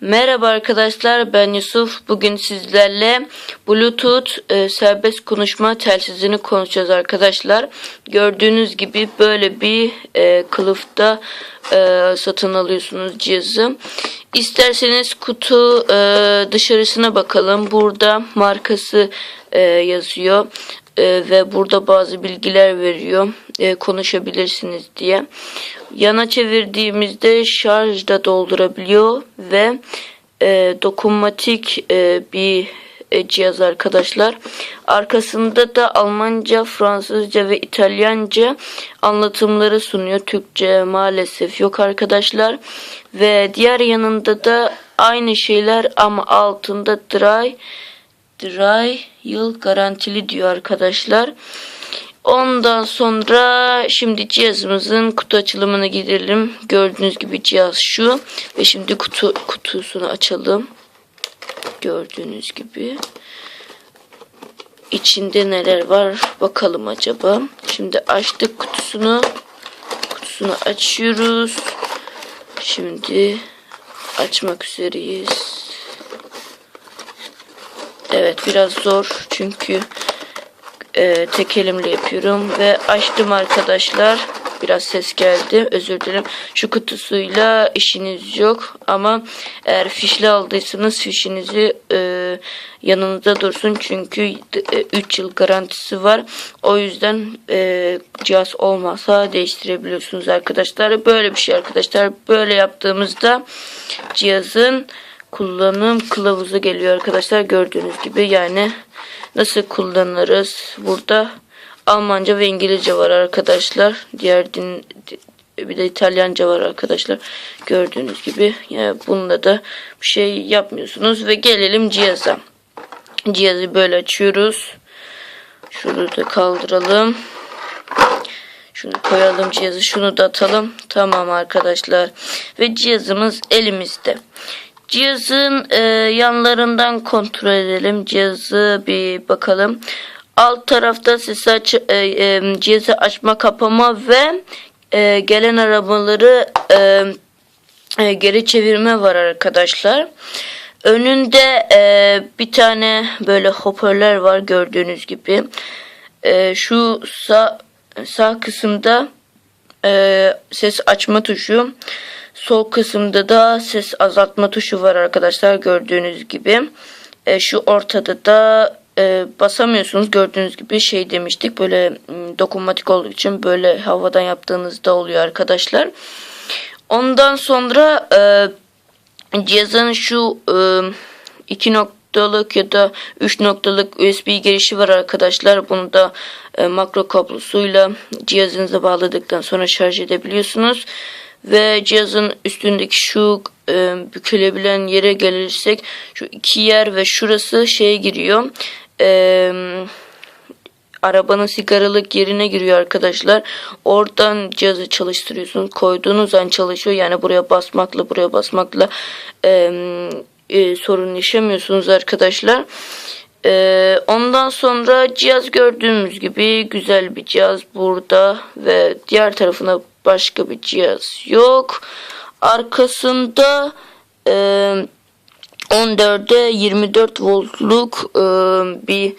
Merhaba arkadaşlar ben Yusuf. Bugün sizlerle Bluetooth e, serbest konuşma telsizini konuşacağız arkadaşlar. Gördüğünüz gibi böyle bir e, kılıfta e, satın alıyorsunuz cihazı. İsterseniz kutu e, dışarısına bakalım. Burada markası e, yazıyor. E, ve burada bazı bilgiler veriyor e, konuşabilirsiniz diye. Yana çevirdiğimizde şarjda doldurabiliyor ve e, dokunmatik e, bir e, cihaz arkadaşlar. Arkasında da Almanca, Fransızca ve İtalyanca anlatımları sunuyor. Türkçe maalesef yok arkadaşlar. Ve diğer yanında da aynı şeyler ama altında dry dry yıl garantili diyor arkadaşlar. Ondan sonra şimdi cihazımızın kutu açılımına gidelim. Gördüğünüz gibi cihaz şu ve şimdi kutu kutusunu açalım. Gördüğünüz gibi içinde neler var bakalım acaba. Şimdi açtık kutusunu. Kutusunu açıyoruz. Şimdi açmak üzereyiz. Evet biraz zor çünkü e, tek elimle yapıyorum ve açtım arkadaşlar. Biraz ses geldi özür dilerim. Şu kutusuyla işiniz yok ama eğer fişli aldıysanız fişinizi e, yanınızda dursun çünkü 3 yıl garantisi var. O yüzden e, cihaz olmasa değiştirebiliyorsunuz arkadaşlar. Böyle bir şey arkadaşlar. Böyle yaptığımızda cihazın kullanım kılavuzu geliyor arkadaşlar gördüğünüz gibi. Yani nasıl kullanırız? Burada Almanca ve İngilizce var arkadaşlar. Diğer din bir de İtalyanca var arkadaşlar. Gördüğünüz gibi yani bunda da bir şey yapmıyorsunuz. Ve gelelim cihaza. Cihazı böyle açıyoruz. Şunu da kaldıralım. Şunu koyalım cihazı şunu da atalım. Tamam arkadaşlar. Ve cihazımız elimizde Cihazın e, yanlarından kontrol edelim. Cihazı bir bakalım. Alt tarafta ses aç, e, e, cihazı açma kapama ve e, gelen arabaları e, e, geri çevirme var arkadaşlar. Önünde e, bir tane böyle hoparlör var gördüğünüz gibi. E, şu sağ, sağ kısımda e, ses açma tuşu. Sol kısımda da ses azaltma tuşu var arkadaşlar gördüğünüz gibi. E, şu ortada da e, basamıyorsunuz gördüğünüz gibi şey demiştik böyle dokunmatik olduğu için böyle havadan yaptığınızda oluyor arkadaşlar. Ondan sonra e, cihazın şu e, iki noktalık ya da 3 noktalık USB girişi var arkadaşlar. Bunu da e, makro kablosuyla cihazınıza bağladıktan sonra şarj edebiliyorsunuz ve cihazın üstündeki şu e, bükülebilen yere gelirsek şu iki yer ve şurası şeye giriyor. E, arabanın sigaralık yerine giriyor arkadaşlar. Oradan cihazı çalıştırıyorsunuz. Koyduğunuz an çalışıyor. Yani buraya basmakla buraya basmakla e, e, sorun yaşamıyorsunuz arkadaşlar. Ee, ondan sonra cihaz gördüğümüz gibi güzel bir cihaz burada ve diğer tarafına başka bir cihaz yok. Arkasında e, 14'e 24 voltluk e, bir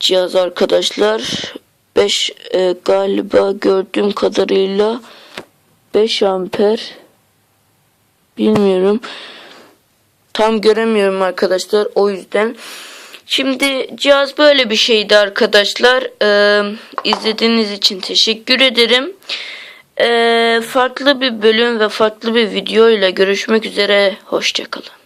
cihaz arkadaşlar. 5 e, galiba gördüğüm kadarıyla 5 amper bilmiyorum. Tam göremiyorum arkadaşlar. O yüzden Şimdi cihaz böyle bir şeydi arkadaşlar. Ee, izlediğiniz için teşekkür ederim. Ee, farklı bir bölüm ve farklı bir video ile görüşmek üzere. Hoşçakalın.